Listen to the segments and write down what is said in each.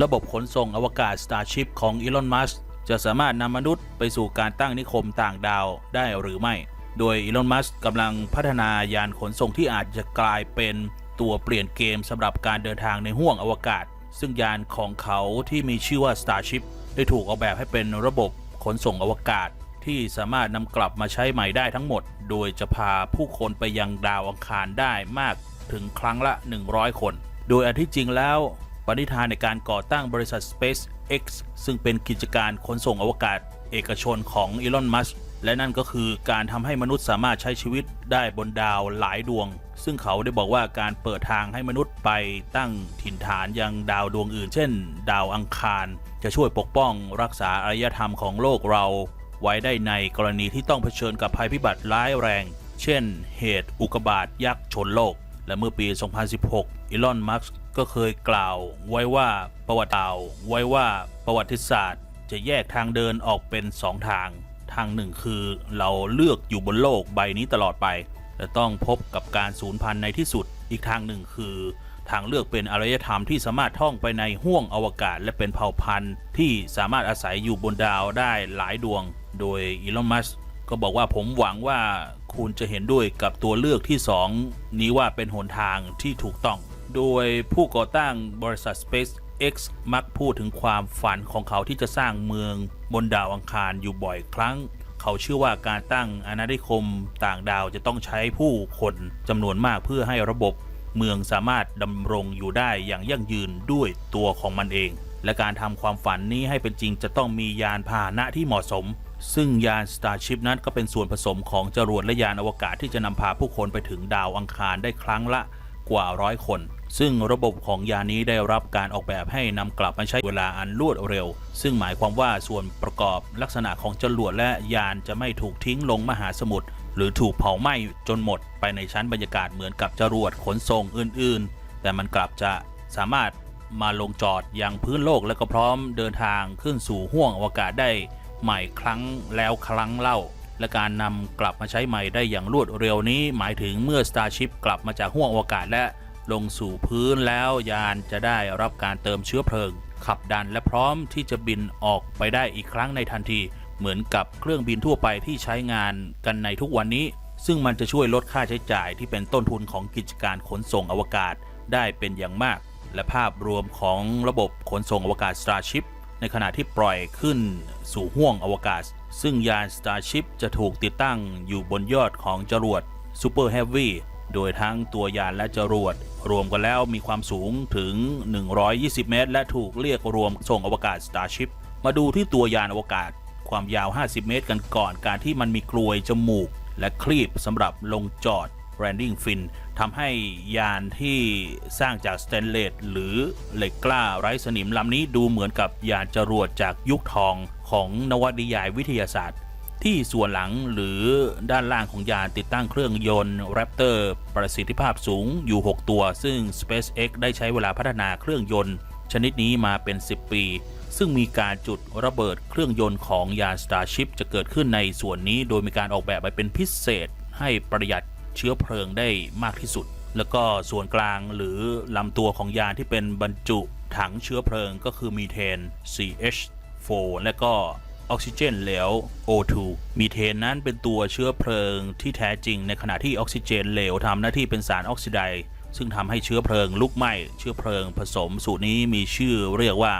ระบบขนส่งอวกาศ Starship ของอีลอน มัสจะสามารถนำมนุษย์ไปสู่การตั้งนิคมต่างดาวได้หรือไม่ โดยอีลอน มัสกำลังพัฒนายานขนส่งที่อาจจะกลายเป็นตัวเปลี่ยนเกมสำหรับการเดินทางในห้วงอวกาศ ซึ่งยานของเขาที่มีชื่อว่า Starship ได้ถูกออกแบบให้เป็นระบบขนส่งอวกาศ ที่สามารถนำกลับมาใช้ใหม่ได้ทั้งหมด โดยจะพาผู้คนไปยังดาวอังคารได้มากถึงครั้งละ 100 คน โดยอันที่จริงแล้ว ปณิธานในการก่อตั้งบริษัท SpaceX ซึ่งเป็นกิจการขนส่งอวกาศ เอกชนของอีลอน มัสก์และนั่นก็คือการทำให้มนุษย์สามารถใช้ชีวิตได้บนดาวหลายดวง ซึ่งเขาได้บอกว่าการเปิดทางให้มนุษย์ไปตั้งถิ่นฐานยังดาวดวงอื่น เช่น ดาวอังคาร จะช่วยปกป้องรักษาอารยธรรมของโลกเรา ไว้ได้ในกรณีที่ต้องเผชิญกับภัยพิบัติร้ายแรง เช่น เหตุอุกกาบาตยักษ์ชนโลก และเมื่อปี 2016 อีลอน มัสก์ ก็เคยกล่าวไว้ว่าประวัติกล่าวไว้ว่าประวัติศาสตร์ จะแยกทางเดินออกเป็นสองทาง ทางหนึ่งคือเราเลือกอยู่บนโลกใบนี้ตลอดไปและต้องพบกับการสูญพันธุ์ในที่สุด อีกทางหนึ่งคือ ทางเลือกเป็นอารยธรรมที่สามารถท่องไปในห้วงอวกาศ และเป็นเผ่าพันธุ์ ที่สามารถอาศัยอยู่บนดาวได้หลายดวง โดยอีลอนมัสก์ก็บอกว่าผมหวังว่าคุณจะเห็นด้วยกับตัวเลือกที่ 2 นี้ว่าเป็นหนทางที่ถูกต้อง โดยผู้ก่อตั้งบริษัท SpaceX มักพูดถึงความฝันของเขาที่จะสร้างเมืองบนดาวอังคารอยู่บ่อยครั้ง เขาเชื่อว่าการตั้งอาณานิคมต่างดาวจะต้องใช้ผู้คนจำนวนมากเพื่อให้ระบบเมืองสามารถดำรงอยู่ได้อย่างยั่งยืนด้วยตัวของมันเอง และการทำความฝันนี้ให้เป็นจริงจะต้องมียานพาหนะที่เหมาะสม ซึ่งยาน Starship นั้นก็เป็นส่วนผสมของจรวดและยานอวกาศที่จะนำพาผู้คนไปถึงดาวอังคารได้ครั้งละกว่าร้อยคน ซึ่งระบบของยานนี้ได้รับการออกแบบให้นำกลับมาใช้เวลาอันรวดเร็ว ซึ่งหมายความว่าส่วนประกอบลักษณะของจรวดและยานจะไม่ถูกทิ้งลงมหาสมุทรหรือถูกเผาไหม้จนหมดไปในชั้นบรรยากาศเหมือนกับจรวดขนส่งอื่น ๆ แต่มันกลับจะสามารถมาลงจอดยังพื้นโลกและก็พร้อมเดินทางขึ้นสู่ห้วงอวกาศได้ใหม่ครั้งแล้วครั้งเล่า และการนำกลับมาใช้ใหม่ได้อย่างรวดเร็วนี้ หมายถึงเมื่อ Starship กลับมาจากห้วงอวกาศและ ลงสู่พื้นแล้วยานจะได้รับการเติมเชื้อเพลิง ขับดันและพร้อมที่จะบินออกไปได้อีกครั้งในทันที เหมือนกับเครื่องบินทั่วไปที่ใช้งานกันในทุกวันนี้ ซึ่งมันจะช่วยลดค่าใช้จ่ายที่เป็นต้นทุนของกิจการขนส่งอวกาศได้เป็นอย่างมาก และภาพรวมของระบบขนส่งอวกาศ Starship ในขณะที่ปล่อยขึ้นสู่ห้วงอวกาศ ซึ่งยาน Starship จะถูกติดตั้งอยู่บนยอดของจรวด Super Heavy โดยทั้งตัวยานและจรวด รวมกันแล้วมีความสูงถึง 120 เมตร และถูกเรียกรวมส่งอวกาศ Starship มาดูที่ตัวยานอวกาศ ความยาว 50 เมตรกันก่อนการที่มันมีกลวยจมูก และคลีปสำหรับลงจอด Landing Fin ทำให้ยานที่สร้างจากสแตนเลสหรือเหล็กกล้าไร้สนิมลำนี้ดูเหมือนกับยานจรวดจากยุคทองของนวนิยายวิทยาศาสตร์ ที่ส่วนหลังหรือด้านล่างของยานติดตั้งเครื่องยนต์ Raptor ประสิทธิภาพสูงอยู่ 6 ตัว ซึ่ง SpaceX ได้ใช้เวลาพัฒนาเครื่องยนต์ ชนิดนี้มาเป็น 10 ปี ซึ่งมีการจุดระเบิดเครื่องยนต์ของยาน Starship จะเกิดขึ้นในส่วนนี้ โดยมีการออกแบบมาเป็นพิเศษ ให้ประหยัดเชื้อเพลิงได้มากที่สุด แล้วก็ส่วนกลางหรือลำตัวของยานที่เป็นบรรจุถังเชื้อเพลิงก็คือมีเทน CH4 และก็ ออกซิเจนเหลว O2 มีเทนนั้นเป็นตัวเชื้อเพลิงที่แท้จริงในขณะที่ออกซิเจนเหลวทำหน้าที่เป็นสารออกซิไดซ์ซึ่งทำให้เชื้อเพลิงลุกไหม้เชื้อเพลิงผสมสูตรนี้มีชื่อเรียกว่า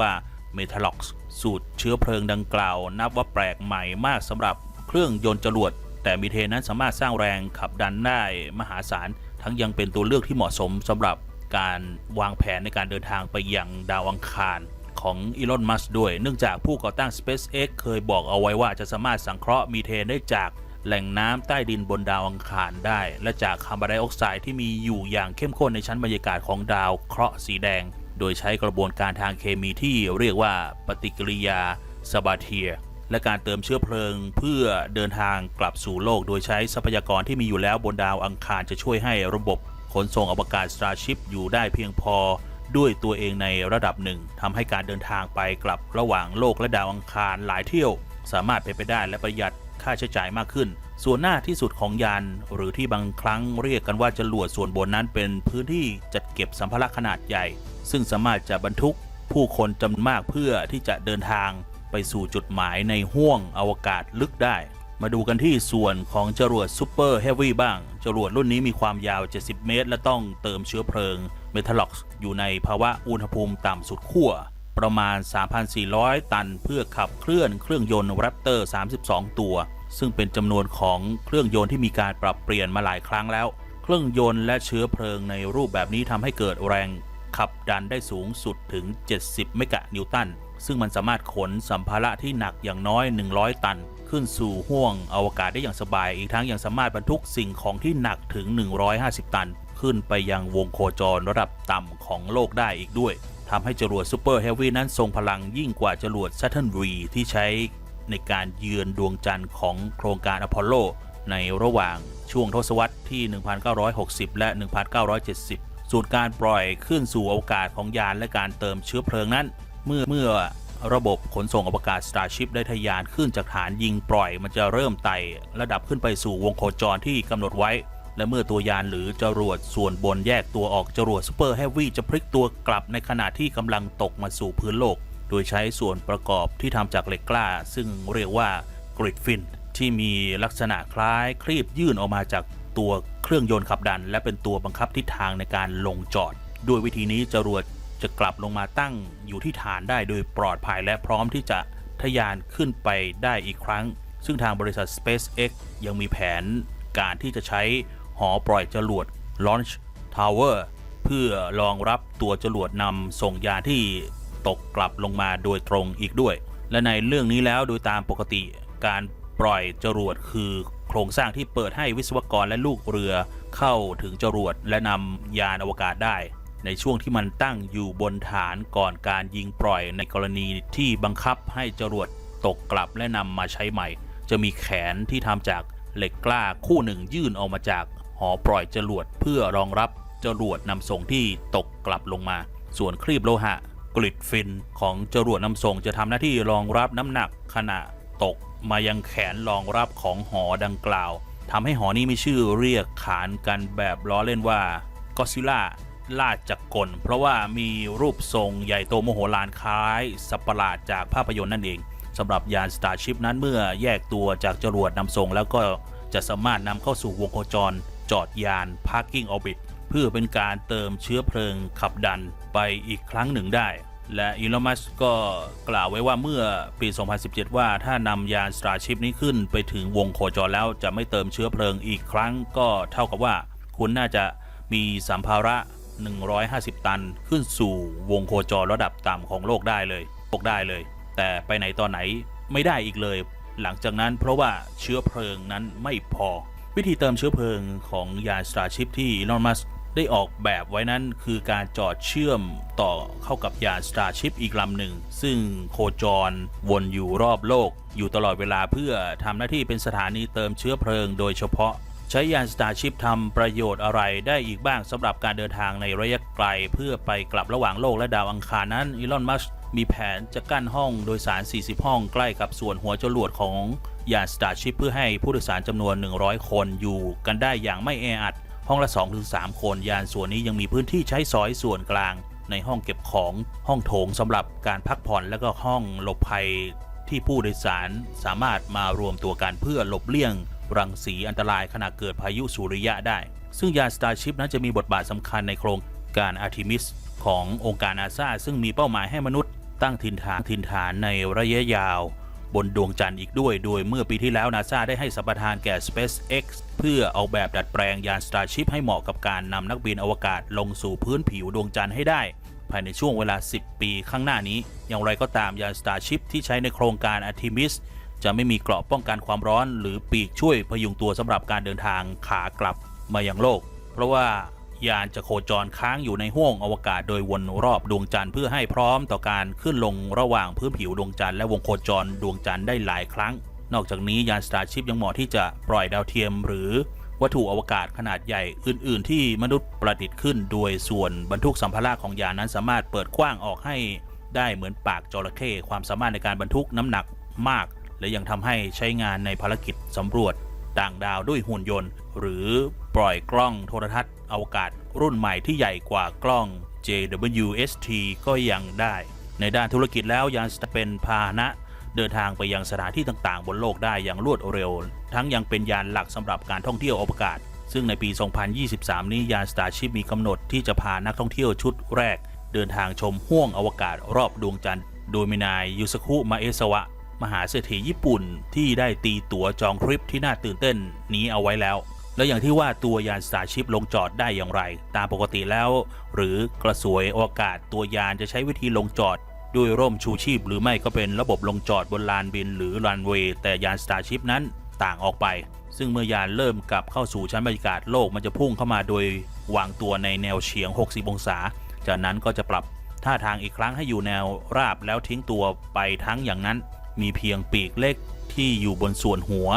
ว่าเมทัลล็อกสูตรเชื้อเพลิงดังกล่าว นับว่าแปลกใหม่มากสำหรับเครื่องยนต์จรวดแต่มีเทนนั้นสามารถสร้างแรงขับดันได้มหาศาลทั้งยังเป็นตัวเลือกที่เหมาะสมสำหรับการวางแผนในการเดินทางไปยังดาวอังคาร ของอีลอน มัสด้วย เนื่องจากผู้ก่อตั้ง SpaceX เคยบอกเอาไว้ว่าจะสามารถสังเคราะห์มีเทนได้จากแหล่งน้ำใต้ดินบนดาวอังคารได้ และจากคาร์บอนไดออกไซด์ที่มีอยู่อย่างเข้มข้นในชั้นบรรยากาศของดาวเคราะห์สีแดง โดยใช้กระบวนการทางเคมีที่เรียกว่าปฏิกิริยาซาบาเทียและการเติมเชื้อเพลิงเพื่อเดินทางกลับสู่โลก โดยใช้ทรัพยากรที่มีอยู่แล้วบนดาวอังคารจะช่วยให้ระบบขนส่งอวกาศ Starship อยู่ได้เพียงพอ ด้วยตัวเองในระดับหนึ่งทำให้การเดินทางไปกลับระหว่างโลกและดาวอังคารหลายเที่ยว สามารถเป็นไปได้และประหยัดค่าใช้จ่ายมากขึ้น ส่วนหน้าที่สุดของยาน หรือที่บางครั้งเรียกกันว่าจรวดส่วนบนนั้นเป็นพื้นที่จัดเก็บสัมภาระขนาดใหญ่ ซึ่งสามารถจะบรรทุกผู้คนจำนวนมากเพื่อที่จะเดินทางไปสู่จุดหมายในห้วงอวกาศลึกได้ มาดูกันที่ส่วนของจรวดซูเปอร์เฮฟวี่บ้าง จรวดรุ่นนี้มีความยาว 70 เมตร และต้องเติมเชื้อเพลิงเมทัลล็อกอยู่ในภาวะอุณหภูมิต่ำสุดขั้วประมาณ 3,400 ตันเพื่อขับเคลื่อนเครื่องยนต์แรปเตอร์ 32 ตัว ซึ่งเป็นจำนวนของเครื่องยนต์ที่มีการปรับเปลี่ยนมาหลายครั้งแล้ว เครื่องยนต์และเชื้อเพลิงในรูปแบบนี้ทำให้เกิดแรงขับดันได้สูงสุดถึง 70 เมกะนิวตัน ซึ่งมันสามารถขนสัมภาระที่หนักอย่างน้อย 100 ตัน ขึ้นสู่ห้วงอวกาศได้อย่างสบาย อีกทั้งยังสามารถบรรทุกสิ่งของที่หนักถึง 150 ตัน ขึ้นไปยังวงโคจรระดับต่ำของโลกได้อีกด้วยทำให้จรวดซูเปอร์เฮฟวี่นั้นทรงพลังยิ่งกว่าจรวด Saturn V ที่ใช้ในการเยือนดวงจันทร์ของโครงการอพอลโล ในระหว่างช่วงทศวรรษที่ 1960 และ 1970 สูตรการปล่อยขึ้นสู่อวกาศของยานและการเติมเชื้อเพลิงนั้น เมื่อเมื่อ ระบบขนส่งอวกาศ Starship ได้ทะยานขึ้นจากฐานยิงปล่อย มันจะเริ่มไต่ระดับขึ้นไปสู่วงโคจรที่กำหนดไว้ และเมื่อตัวยานหรือจรวดส่วนบนแยกตัวออกจรวดซูเปอร์เฮฟวี่จะพลิกตัวกลับในขณะที่กำลังตกมาสู่พื้นโลก โดยใช้ส่วนประกอบที่ทำจากเหล็กกล้า ซึ่งเรียกว่ากริดฟินที่มีลักษณะคล้ายครีบยื่นออกมาจากตัวเครื่องยนต์ขับดัน และเป็นตัวบังคับทิศทางในการลงจอด ด้วยวิธีนี้จรวด จะกลับลงมาตั้งอยู่ที่ฐานได้โดยปลอดภัยและพร้อมที่จะทะยานขึ้นไปได้อีกครั้ง ซึ่งทางบริษัท SpaceX ยังมีแผนการที่จะใช้หอปล่อยจรวด Launch Tower เพื่อรองรับตัวจรวดนำส่งยานที่ตกกลับลงมาโดยตรงอีกด้วย และในเรื่องนี้แล้วโดยตามปกติการปล่อยจรวดคือโครงสร้างที่เปิดให้วิศวกรและลูกเรือเข้าถึงจรวดและนำยานอวกาศได้ ในช่วงที่มันตั้งอยู่บนฐานก่อนการยิงปล่อยในกรณีที่บังคับให้จรวดตกกลับและนำมาใช้ใหม่ จะมีแขนที่ทำจากเหล็กกล้าคู่หนึ่งยื่นออกมาจากหอปล่อยจรวดเพื่อรองรับจรวดนำส่งที่ตกกลับลงมา ส่วนครีบโลหะกริดฟินของจรวดนำส่งจะทำหน้าที่รองรับน้ำหนักขณะตกมายังแขนรองรับของหอดังกล่าวทำให้หอนี้มีชื่อเรียกขานกันแบบล้อเล่นว่าก็ซิล่า ลาดจักรกล เพราะว่ามีรูปทรงใหญ่โตโมโหลานคล้ายสัตว์ประหลาดจากภาพยนตร์นั่นเองสำหรับยาน Starship นั้นเมื่อแยกตัวจากจรวดนำส่ง แล้วก็จะสามารถนำเข้าสู่วงโคจร จอดยาน Parking Orbit เพื่อเป็นการเติมเชื้อเพลิงขับดันไปอีกครั้งหนึ่งได้ และอีลอมัสก็กล่าวไว้ว่าเมื่อปี 2017 ว่าถ้านำยาน Starship นี้ขึ้นไปถึงวงโคจรแล้วจะไม่เติมเชื้อเพลิงอีกครั้ง ก็เท่ากับว่า คุณน่าจะมีสัมภาระ 150 ตันขึ้นสู่วงโคจรระดับต่ำของโลกได้เลยโลกได้เลย แต่ไปไหนตอนไหนไม่ได้อีกเลย หลังจากนั้นเพราะว่าเชื้อเพลิงนั้นไม่พอ วิธีเติมเชื้อเพลิงของยาน Starship ที่อีลอนมัสได้ออกแบบไว้นั้นคือการจอดเชื่อมต่อเข้ากับยาน Starship อีกลำหนึ่ง ซึ่งโคจรวนอยู่รอบโลก อยู่ตลอดเวลาเพื่อทำหน้าที่เป็นสถานีเติมเชื้อเพลิงโดยเฉพาะ ใช้ยาน Starship ทำประโยชน์อะไรได้อีกบ้างสำหรับการเดินทางในระยะไกล เพื่อไปกลับระหว่างโลกและดาวอังคารนั้นอีลอนมัสมีแผนจะกั้นห้องโดยสาร 40 ห้องใกล้กับส่วนหัวจรวดของยาน Starship เพื่อให้ผู้โดยสารจำนวน 100 คนอยู่กันได้อย่างไม่แออัด ห้องละ 2-3 คนยานส่วนนี้ยังมีพื้นที่ใช้สอยส่วนกลาง ในห้องเก็บของห้องโถงสำหรับการพักผ่อนและก็ห้องหลบภัยที่ผู้โดยสารสามารถมารวมตัวกันเพื่อหลบเลี่ยง รังสีอันตรายขณะเกิดพายุสุริยะได้ ซึ่งยาน Starship นั้นจะมีบทบาทสำคัญในโครงการ Artemis ขององค์การนาซาซึ่งมีเป้าหมายให้มนุษย์ ตั้งถิ่นฐานถิ่นฐานในระยะยาว บนดวงจันทร์อีกด้วย โดยเมื่อปีที่แล้วนาซาได้ให้สัมปทานแก่ SpaceX เพื่อออกแบบดัดแปลงยาน Starship ให้เหมาะกับการนำนักบินอวกาศลงสู่พื้นผิวดวงจันทร์ให้ได้ ภายในช่วงเวลา 10 ปีข้างหน้านี้ อย่างไรก็ตามยาน Starship ที่ใช้ในโครงการ Artemis จะไม่มีเกราะป้องกันความร้อน หรือปีกช่วยพยุงตัวสำหรับการเดินทางขากลับมายังโลก เพราะว่ายานจะโคจรค้างอยู่ในห้วงอวกาศโดยวนรอบดวงจันทร์เพื่อให้พร้อมต่อการขึ้นลงระหว่างพื้นผิวดวงจันทร์และวงโคจรดวงจันทร์ได้หลายครั้ง นอกจากนี้ยาน Starship ยังเหมาะที่จะปล่อยดาวเทียมหรือวัตถุอวกาศขนาดใหญ่อื่น ๆ ที่มนุษย์ประดิษฐ์ขึ้น โดยส่วนบรรทุกสัมภาระของยานนั้นสามารถเปิดกว้างออกให้ได้เหมือนปากจระเข้ความสามารถในการบรรทุกน้ำหนักมาก และยังทำให้ใช้งานในภารกิจสำรวจต่างดาวด้วยหุ่นยนต์ หรือปล่อยกล้องโทรทัศน์อวกาศรุ่นใหม่ที่ใหญ่กว่ากล้อง JWST ก็ยังได้ ในด้านธุรกิจแล้วยานจะเป็นพาหนะ เดินทางไปยังสถานที่ต่างๆ บนโลกได้อย่างรวดเร็ว ทั้งยังเป็นยานหลักสำหรับการท่องเที่ยวอวกาศ ซึ่งในปี 2023 นี้ยาน Starship มีกำหนดที่จะพานักท่องเที่ยวชุดแรก เดินทางชมห้วงอวกาศรอบดวงจันทร์ โดยมีนายยูสคุมาเอสวะ มหาเศรษฐีญี่ปุ่นที่ได้ตีตั๋วจองทริปที่น่าตื่นเต้นนี้เอาไว้แล้ว แล้วอย่างที่ว่าตัวยาน Starship ลงจอดได้อย่างไร ตามปกติแล้ว หรือกระสวยอวกาศตัวยานจะใช้วิธีลงจอดด้วยร่มชูชีพ หรือไม่ก็เป็นระบบลงจอดบนลานบินหรือรันเวย์แต่ยาน Starship นั้นต่างออกไป ซึ่งเมื่อยานเริ่มกลับเข้าสู่ชั้นบรรยากาศโลกมันจะพุ่งเข้ามาโดยวางตัวในแนวเฉียง 60 องศา จากนั้นก็จะปรับท่าทางอีกครั้งให้อยู่แนวราบแล้วทิ้งตัวไปทั้งอย่างนั้น มีเพียงปีกเล็กที่อยู่บนส่วนหัว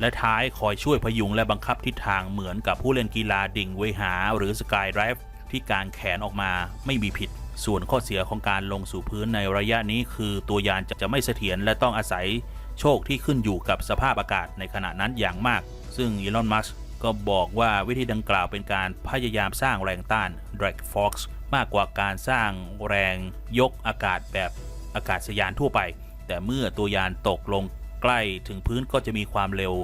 และท้ายคอยช่วยพยุงและบังคับทิศทางเหมือนกับผู้เล่นกีฬาดิ่งเวหาหรือสกายไดรฟ์ที่การแขนออกมาไม่มีผิด ส่วนข้อเสียของการลงสู่พื้นในระยะนี้คือตัวยานจะจะไม่เสถียรและต้องอาศัยโชคที่ขึ้นอยู่กับสภาพอากาศในขณะนั้นอย่างมาก ซึ่งอีลอน มัสก์ก็บอกว่าวิธีดังกล่าวเป็นการพยายามสร้างแรงต้าน drag force มากกว่าการสร้างแรงยกอากาศแบบอากาศยานทั่วไป แต่เมื่อตัวยานตกลงใกล้ถึงพื้นก็จะมีความเร็ว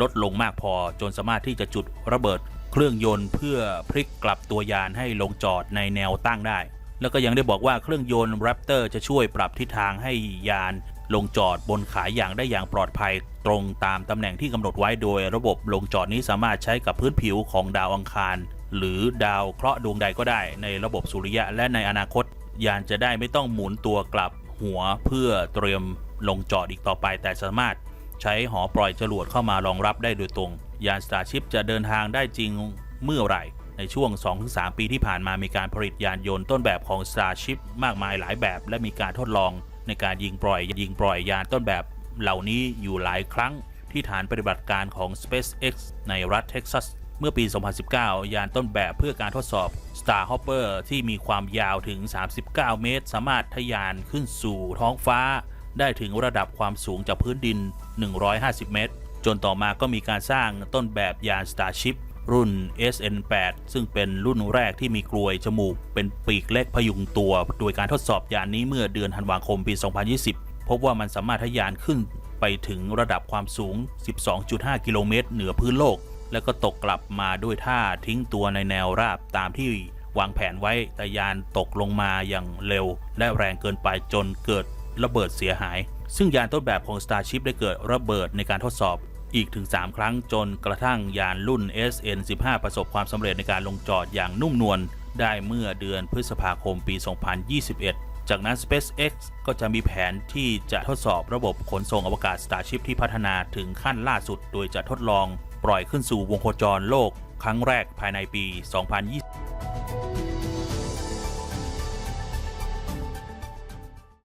ลดลงมากพอจนสามารถที่จะจุดระเบิดเครื่องยนต์เพื่อพลิกกลับตัวยานให้ลงจอดในแนวตั้งได้ แล้วก็ยังได้บอกว่าเครื่องยนต์ Raptor จะช่วยปรับทิศทางให้ยานลงจอดบนขายอย่างได้อย่างปลอดภัย ตรงตามตำแหน่งที่กำหนดไว้โดยระบบลงจอดนี้สามารถใช้กับพื้นผิวของดาวอังคาร หรือดาวเคราะห์ดวงใดก็ได้ ในระบบสุริยะและในอนาคต ยานจะได้ไม่ต้องหมุนตัวกลับ หัวเพื่อเตรียมลงจอดอีกต่อไป แต่สามารถใช้หอปล่อยจรวดเข้ามารองรับได้โดยตรง ยาน Starship จะเดินทางได้จริงเมื่อไหร่ ในช่วง 2-3 ปีที่ผ่านมามีการผลิตยานยนต์ต้นแบบของ Starship มากมายหลายแบบ และมีการทดลองในการยิงปล่อยยิงปล่อยยานต้นแบบเหล่านี้อยู่หลายครั้งที่ฐานปฏิบัติการของ SpaceX ในรัฐเท็กซัส เมื่อปี 2019 ยานต้นแบบเพื่อการทดสอบ Starhopper ที่มีความยาวถึง 39 เมตร สามารถทะยานขึ้นสู่ท้องฟ้า ได้ถึงระดับความสูงจากพื้นดิน 150 เมตร จนต่อมาก็มีการสร้างต้นแบบยาน Starship รุ่น SN8 ซึ่งเป็นรุ่นแรกที่มีกลวยจมูก เป็นปีกเล็กพยุงตัว โดยการทดสอบยานนี้เมื่อเดือนธันวาคมปี 2020 พบว่ามันสามารถทะยานขึ้นไปถึงระดับความสูง 12.5 กิโลเมตร เหนือพื้นโลก แล้วก็ตกกลับมาด้วยท่าทิ้งตัวในแนวราบตามที่วางแผนไว้แต่ยานตกลงมาอย่างเร็ว และแรงเกินไปจนเกิดระเบิดเสียหาย ซึ่งยานต้นแบบของ Starship ได้เกิดระเบิดในการทดสอบอีกถึง 3 ครั้งจนกระทั่งยานรุ่น SN15 ประสบความสำเร็จในการลงจอดอย่างนุ่มนวลได้เมื่อเดือนพฤษภาคมปี 2021 จากนั้น SpaceX ก็จะมีแผนที่จะทดสอบระบบขนส่งอวกาศ Starship ที่พัฒนาถึงขั้นล่าสุด โดยจะทดลอง ปล่อยขึ้นสู่วงโคจรโลกครั้งแรกภายในปี 2020